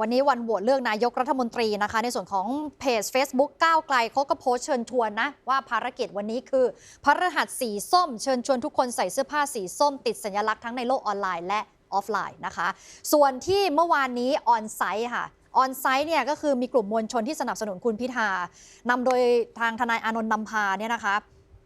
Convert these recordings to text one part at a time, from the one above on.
วันนี้วันโหวตเลือกนายกรัฐมนตรีนะคะ ในส่วนของเพจ Facebook ก้าวไกลเขาก็โพสเชิญชวนนะ ว่าภารกิจวันนี้คือ พระรหัสสีส้ม เชิญชวนทุกคนใส่เสื้อผ้าสีส้ม ติดสัญลักษณ์ทั้งในโลกออนไลน์และออฟไลน์นะคะ ส่วนที่เมื่อวานนี้ออนไซต์ค่ะออนไซต์เนี่ยก็คือมีกลุ่มมวลชนที่สนับสนุนคุณพิธานำโดยทางทนายอานนท์นำพาเนี่ยนะคะ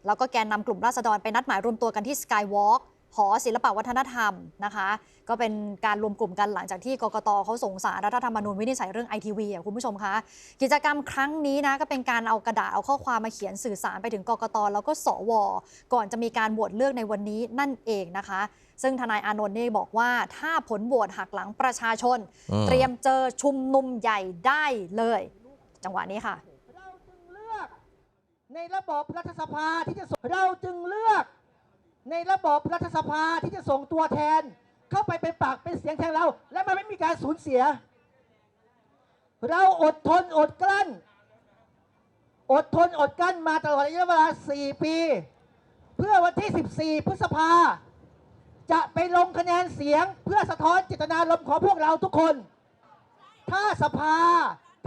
แล้วก็แกนนำกลุ่มราษฎรไปนัดหมายรวมตัวกันที่สกายวอล์ก หอศิลปวัฒนธรรมนะคะ ก็เป็นการรวมกลุ่มกันหลังจากที่กกตเขาส่งสารรัฐธรรมนูญวินิจฉัยเรื่องไอทีวีอะคุณผู้ชมคะกิจกรรมครั้งนี้นะก็เป็นการเอากระดาษเอาข้อความมาเขียนสื่อสารไปถึงกกตแล้วก็สว ก่อนจะมีการโหวตเลือกในวันนี้นั่นเองนะคะ ซึ่งทนายอานนท์นี่บอกว่าถ้าผลโหวตหักหลังประชาชนอืมเตรียมเจอชุมนุมใหญ่ได้เลย จังหวะนี้ค่ะ เราจึงเลือก ในระบบรัฐสภาที่จะส่งเราจึงเลือก ในระบบรัฐสภาที่จะส่งตัวแทน เข้าไปเป็นปากเป็นเสียงแทนเรา และมันไม่มีการสูญเสีย เราอดทนอดกลั้น อดทนอดกลั้นมาตลอดระยะเวลา 4 ปี เพื่อวันที่ 14 พฤษภา จะไปลงคะแนนเสียงเพื่อสะท้อนเจตนารมณ์ของพวกเราทุกคน ถ้าสภา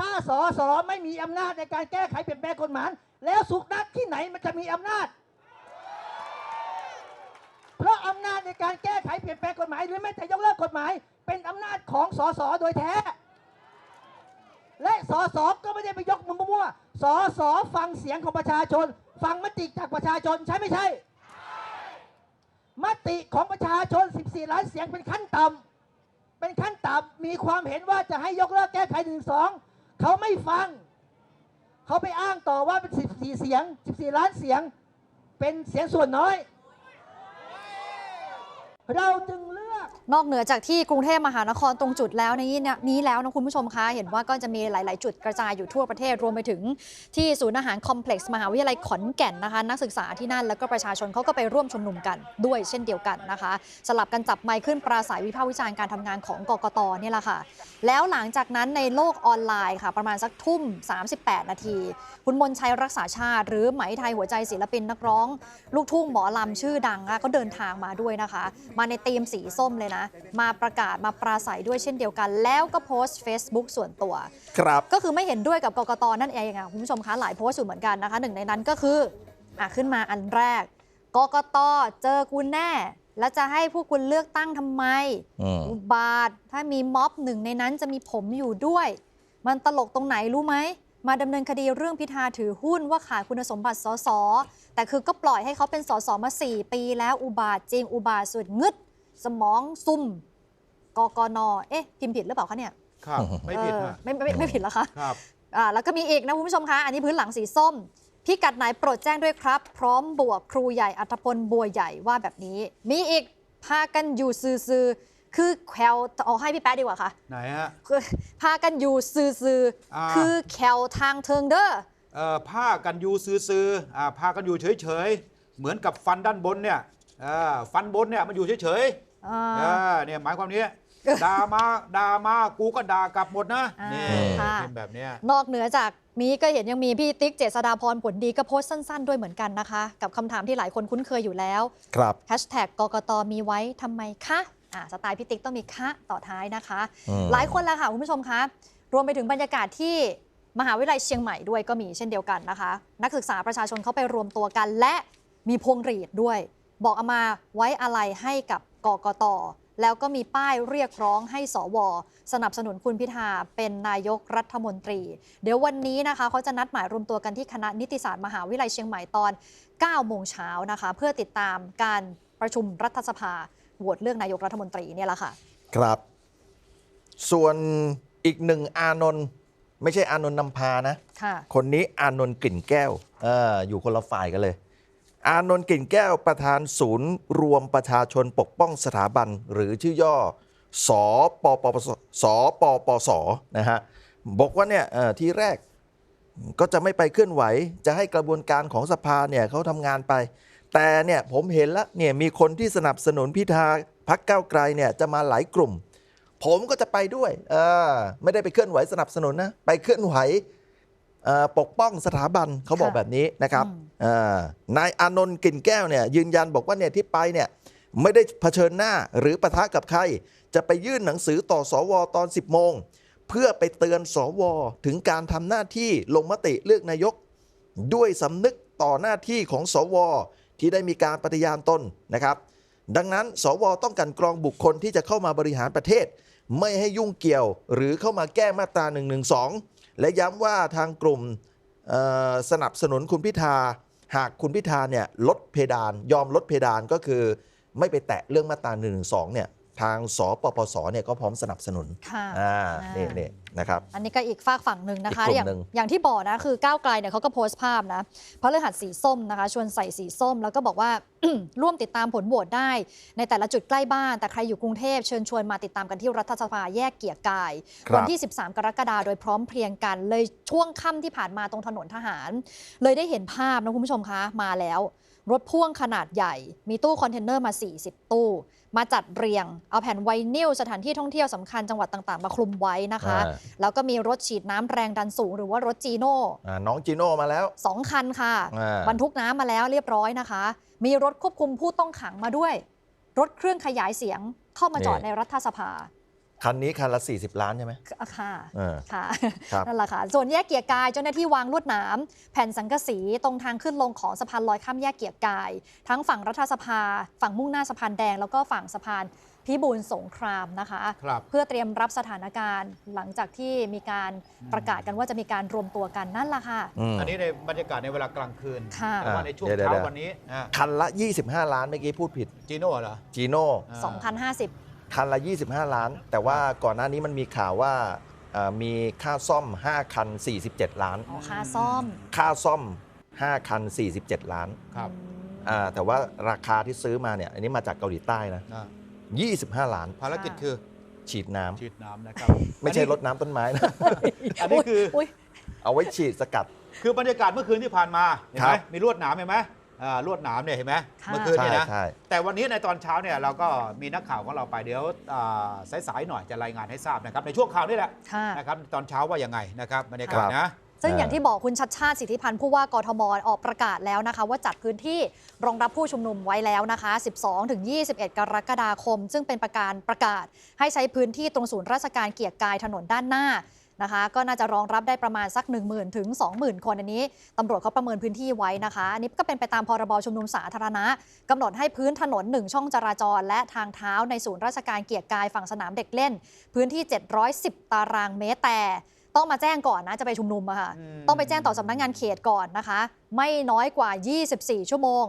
ถ้าสอสอไม่มีอำนาจในการแก้ไขเปลี่ยนแปลงกฎหมายแล้วสุนัขที่ไหนมันจะมีอำนาจ เพราะอำนาจในการแก้ไขเปลี่ยนแปลงกฎหมาย หรือแม้แต่ยกเลิกกฎหมาย เป็นอำนาจของสสโดยแท้ และสสก็ไม่ได้ไปยกมือมั่วสสฟังเสียงของประชาชน ฟังมติจากประชาชนใช่ไม่ใช่ มติของประชาชน 14 ล้านเสียงเป็นขั้นต่ำเป็นขั้นต่ำมีความเห็นว่าจะให้ยกเลิกแก้ไขหนึ่งสองเขาไม่ฟัง เขาไปอ้างต่อว่าเป็น 14 เสียง 14 ล้านเสียง เป็นเสียงส่วนน้อย เราจึง นอกเหนือจากที่กรุงเทพมหานครตรงจุดแล้วนี้เนี่ยนี้แล้วนะคุณผู้ชมคะ เห็นว่าก็จะมีหลาย ๆ จุดกระจายอยู่ทั่วประเทศรวมไปถึงที่ศูนย์อาหารคอมเพล็กซ์มหาวิทยาลัยขอนแก่นนะคะนักศึกษาที่นั่นแล้วก็ประชาชนเขาก็ไปร่วมชุมนุมกันด้วยเช่นเดียวกันนะคะ สลับกันจับไมค์ขึ้นปราศัยวิพากษ์วิจารณ์การทำงานของกกตเนี่ยแหละค่ะ แล้วหลังจากนั้นในโลกออนไลน์ค่ะ ประมาณสักทุ่ม 38 นาที คุณมนชัยรักษาชาติ หรือไหมไทยหัวใจศิลปินนักร้อง ลูกทุ่งหมอลำชื่อดังก็เดินทางมาด้วยนะคะ มาในธีมสีส้มเลยนะมาประกาศมาปราศัยด้วยเช่นเดียวกัน แล้วก็โพสต์ Facebook ส่วนตัว ครับ ก็คือไม่เห็นด้วยกับกกตนั่นเองอะคุณผู้ชมคะหลายโพสต์อยู่เหมือนกันนะคะหนึ่งในนั้นก็คืออะขึ้นมาอันแรกกกตเจอคุณแน่ แล้วจะให้พวกคุณเลือกตั้งทำไมอืม อุบาท ถ้ามีม็อบหนึ่งในนั้นจะมีผมอยู่ด้วย มันตลกตรงไหนรู้ไหม มาดำเนินคดีเรื่องพิธาถือหุ้นว่าขาดคุณสมบัติสสแต่คือก็ปล่อยให้เขาเป็นสสมา 4 ปีแล้วอุบาทจริงอุบาทสุดงึด สมองซุ่มกกนเอ๊ะพิมพ์ผิดหรือเปล่าคะเนี่ยครับ ไม่ผิดเออฮะไม่ไม่ไม่ผิดแล้วคะครับ อ่าแล้วก็มีอีกนะคุณผู้ชมคะ อันนี้พื้นหลังสีส้ม พิกัดไหนโปรดแจ้งด้วยครับ พร้อมบวกครูใหญ่อัธพลบัวใหญ่ว่าแบบนี้ มีอีกพากันอยู่ซื่อๆคือแควเอาให้พี่แป๊ะดีกว่าค่ะไหนฮะ คือพากันอยู่ซื่ออ่า ๆคือแควทางเทิงเด้อ เอ่อผ้ากันยูซื้อๆอ่าผ้ากันอยู่เฉยๆ เหมือนกับฟันด้านบนเนี่ยอ่าฟันบนเนี่ยมันอยู่เฉย อ่าๆอ่าเนี่ยหมายความนี้ด่ามาด่ามากูก็ด่ากลับหมดนะอ่านี่ค่ะ เป็นแบบเนี้ย นอกเหนือจากนี้ก็เห็นยังมีพี่ติ๊กเจษฎาพรผลดีก็โพสต์สั้นๆ ด้วยเหมือนกันนะคะ กับคำถามที่หลายคนคุ้นเคยอยู่แล้วครับ แฮชแท็กกกตมีไว้ทำไมคะอ่าสไตล์พี่ติ๊กต้องมีคะต่อท้ายนะคะ อืม หลายคนแล้วค่ะ คุณผู้ชมคะรวมไปถึงบรรยากาศที่มหาวิทยาลัยเชียงใหม่ด้วยก็มีเช่นเดียวกันนะคะ นักศึกษาประชาชนเขาไปรวมตัวกัน และมีพวงหรีดด้วย บอกเอามาไว้อะไรให้กับ กกต แล้วก็มีป้ายเรียกร้องให้สว สนับสนุนคุณพิธาเป็นนายกรัฐมนตรี เดี๋ยววันนี้นะคะเขาจะนัดหมายรวมตัวกันที่คณะนิติศาสตร์มหาวิทยาลัยเชียงใหม่ตอน 9 โมงเช้านะคะ เพื่อติดตามการประชุมรัฐสภาโหวตเลือกนายกรัฐมนตรีเนี่ยแหละค่ะ ครับ ส่วนอีกหนึ่งอานนท์ไม่ใช่อานนท์นำพานะ ค่ะ คนนี้อานนท์กลิ่นแก้วเอออยู่คนละฝ่ายกันเลย อานนท์กิ่นแก้วประธานศูนย์ รวมประชาชนปกป้องสถาบัน หรือชื่อย่อสปปสปปสนะฮะบอกว่าเนี่ยที่แรกก็จะไม่ไปเคลื่อนไหว จะให้กระบวนการของสภาเนี่ยเขาทำงานไป แต่เนี่ยผมเห็นแล้วเนี่ยมีคนที่สนับสนุนพิธาพักเก้าไกลเนี่ยจะมาหลายกลุ่ม ผมก็จะไปด้วยเออไม่ได้ไปเคลื่อนไหวสนับสนุนนะไปเคลื่อนไหว ปกป้องสถาบันเขาบอกค่ะแบบนี้นะครับอืมเอ่อนายอานนท์กลิ่นแก้วเนี่ยยืนยันบอกว่าเนี่ยที่ไปเนี่ยไม่ได้เผชิญหน้าหรือปะทะกับใคร จะไปยื่นหนังสือต่อสวตอน 10 โมง เพื่อไปเตือนสวถึงการทำหน้าที่ลงมติเลือกนายก ด้วยสำนึกต่อหน้าที่ของสว ที่ได้มีการปฏิญาณตนนะครับ ดังนั้น สวต้องกลันกรองบุคคลที่จะเข้ามาบริหารประเทศ ไม่ให้ยุ่งเกี่ยว หรือเข้ามาแก้มาตรา1นึ และย้ำว่าทางกลุ่มสนับสนุนคุณพิธา หากคุณพิธาเนี่ยลดเพดาน ยอมลดเพดานก็คือ ไม่ไปแตะเรื่องมาตรา1นึเนี่ย ทางสปปสเนี่ยก็พร้อมสนับสนุนค่ะอ่าอ่านี่นี่นะครับ อันนี้ก็อีกฝากฝั่งหนึ่งนะคะ อีกกลุ่มอย่างหนึ่ง อย่างที่บอกนะคือก้าวไกลเนี่ยเขาก็โพสต์ภาพนะพระฤหัสสีส้มนะคะ ชวนใส่สีส้มแล้วก็บอกว่า ร่วมติดตามผลโหวตได้ ในแต่ละจุดใกล้บ้าน แต่ใครอยู่กรุงเทพเชิญชวนมาติดตามกันที่รัฐสภาแยกเกียรติกาย ครับ วัที่ 13 กรกฎาคมโดยพร้อมเพรียงกัน เลยช่วงค่ำที่ผ่านมาตรงถนนทหาร เลยได้เห็นภาพนะคุณผู้ชมคะมาแล้ว รถพ่วงขนาดใหญ่ มีตู้คอนเทนเนอร์มา 40 ตู้ มาจัดเรียง เอาแผ่นไวนิลสถานที่ท่องเที่ยวสำคัญจังหวัดต่างๆ มาคลุมไว้นะคะอ่าแล้วก็มีรถฉีดน้ำแรงดันสูง หรือว่ารถจีโน่อ่าน้องจีโน่มาแล้วสองคันค่ะอ่าบรรทุกน้ำมาแล้วเรียบร้อยนะคะ มีรถควบคุมผู้ต้องขังมาด้วย รถเครื่องขยายเสียงเข้ามาจอดในรัฐสภา คันนี้คันละ 40 ล้านใช่ไหม ค่ะเออค่ะครับ นั่นแหละค่ะ ส่วนแยกเกียรติกายเจ้าหน้าที่วางลวดหนามแผ่นสังกะสีตรงทางขึ้นลงของสะพานลอยข้ามแยกเกียรติกาย ทั้งฝั่งรัฐสภา ฝั่งมุ่งหน้าสะพานแดง แล้วก็ฝั่งสะพานพิบูลสงครามนะคะ ครับ เพื่อเตรียมรับสถานการณ์หลังจากที่มีการประกาศกันว่าจะมีการรวมตัวกันนั่นแหละค่ะอืมอันนี้ในบรรยากาศในเวลากลางคืนค่ะ แต่ว่าในช่วงเดี๋ยวเช้าเดี๋ยววันนี้อะคันละ 25 ล้านเมื่อกี้พูดผิดจีโน่เหรอ จีโน่อ่า2,050 คันละ 25 ล้าน แต่ว่าก่อนหน้านี้มันมีข่าวว่าเอ่อมีค่าซ่อม 5 คัน 47 ล้าน อ๋อค่าซ่อมค่าซ่อม 5 คัน 47 ล้านครับอ่าแต่ว่าราคาที่ซื้อมาเนี่ยอันนี้มาจากเกาหลีใต้นะ อะ25 ล้าน ภารกิจคือฉีดน้ำฉีดน้ำนะครับไม่ใช่อันนี้รดน้ำต้นไม้นะ อันนี้คืออุ๊ยเอาไว้ฉีดสกัด คือบรรยากาศเมื่อคืนที่ผ่านมา เห็นไหมครับ มีลวดหนามเห็นไหม อ่าลวดหนามเนี่ยเห็นไหมค่ะ เมื่อคืนใช่เนี่ยนะ ใช่ แต่วันนี้ในตอนเช้าเนี่ยเราก็มีนักข่าวของเราไปเดี๋ยวอ่าสายๆหน่อยจะรายงานให้ทราบนะครับในช่วงข่าวนี่แหละค่ะ นะครับตอนเช้าว่ายังไงนะครับบรรยากาศครับนะ ซึ่งอ่าอย่างที่บอกคุณชัดชาติสิทธิพันธ์ผู้ว่ากทมออกประกาศแล้วนะคะ ว่าจัดพื้นที่รองรับผู้ชุมนุมไว้แล้วนะคะ 12 ถึง 21 กรกฎาคม ซึ่งเป็นประการประกาศให้ใช้พื้นที่ตรงศูนย์ราชการเกียรติกายถนนด้านหน้า นะคะ ก็น่าจะรองรับได้ประมาณสัก 1 0,000 ถึง 20,000 คนอันนี้ตำรวจเขาประเมินพื้นที่ไว้นะคะ อันนี้ก็เป็นไปตามพรบชุมนุมสาธารณะกำหนดให้พื้นถนน 1 ช่องจราจร และทางเท้าในศูนย์ราชการเกียรติกายฝั่งสนามเด็กเล่น พื้นที่ 710 ตารางเมตรแต่ต้องมาแจ้งก่อนนะจะไปชุมนุมอะค่ะอืมต้องไปแจ้งต่อสำนักงานเขตก่อนนะคะ ไม่น้อยกว่า 24 ชั่วโมง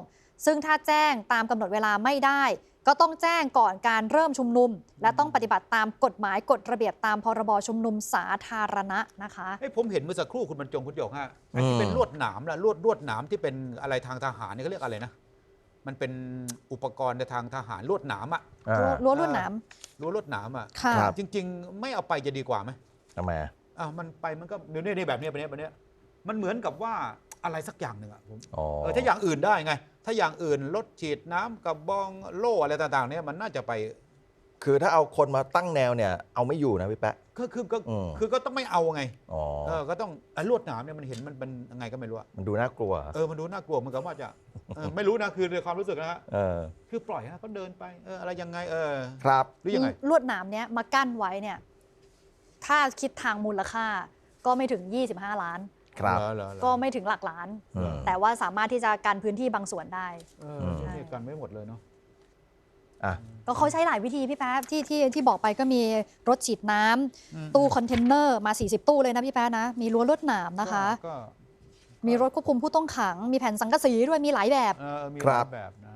ซึ่งถ้าแจ้งตามกำหนดเวลาไม่ได้ ก็ต้องแจ้งก่อนการเริ่มชุมนุม และต้องปฏิบัติตามกฎหมายกฎระเบียบตามพรบชุมนุมสาธารณะนะคะเอ้ยผมเห็นเมื่อสักครู่คุณบรรจงคุณหยกฮะอันที่อืมเป็นลวดหนามล่ะลวดลวดหนามที่เป็นอะไรทางทหารเนี่ยเขาเรียกอะไรนะ มันเป็นอุปกรณ์ในทางทหารลวดหนามอะอ่ารั้วรั้วลวดหนาม รั้วลวดหนามอะค่ะ ครับ จริง ๆ ไม่เอาไปจะดีกว่าไหมทำไมอะ อะมันไปมันก็เดี๋ยวนี้นี่แบบเนี้ยแบบเนี้ยแบบเนี้ยมันเหมือนกับว่า อะไรสักอย่างหนึ่งอะผมอ๋อ เออถ้าอย่างอื่นได้ไง ถ้าอย่างอื่นรถฉีดน้ำกระบองโล่อะไรต่างๆเนี่ยมันน่าจะไปคือถ้าเอาคนมาตั้งแนวเนี่ย เอาไม่อยู่นะพี่แป๊ะก็คือก็อืม คือก็ต้องไม่เอาไงอ๋อ เออก็ต้องไอ้ลวดหนามเนี่ยมันเห็นมันเป็นยังไงก็ไม่รู้อะมันดูน่ากลัว เออมันดูน่ากลัวเหมือนกับว่าจะเออไม่รู้นะคือในความรู้สึกนะฮะเออ คือปล่อยให้เขาเดินไปเอออะไรยังไงเออครับ หรือยังไง ลวดหนามเนี้ยมากั้นไว้เนี่ย ถ้าคิดทางมูลค่าก็ไม่ถึง 25 ล้าน ครับเหอเหรอเหรอก็ไม่ถึงหลักล้าน อืม แต่ว่าสามารถที่จะกันพื้นที่บางส่วนได้ เอออืมนี่กันไม่หมดเลยเนาะ อะ ก็เขาใช้หลายวิธีพี่แป๊บที่ที่ที่บอกไปก็มีรถฉีดน้ำอืม ตู้คอนเทนเนอร์มา 40 ตู้เลยนะพี่แป๊บนะ มีรั้วลวดหนามนะคะ ก็มีรถควบคุมผู้ต้องขัง มีแผ่นสังกะสีด้วยมีหลายแบบ เออมีครับหลายแบบนะ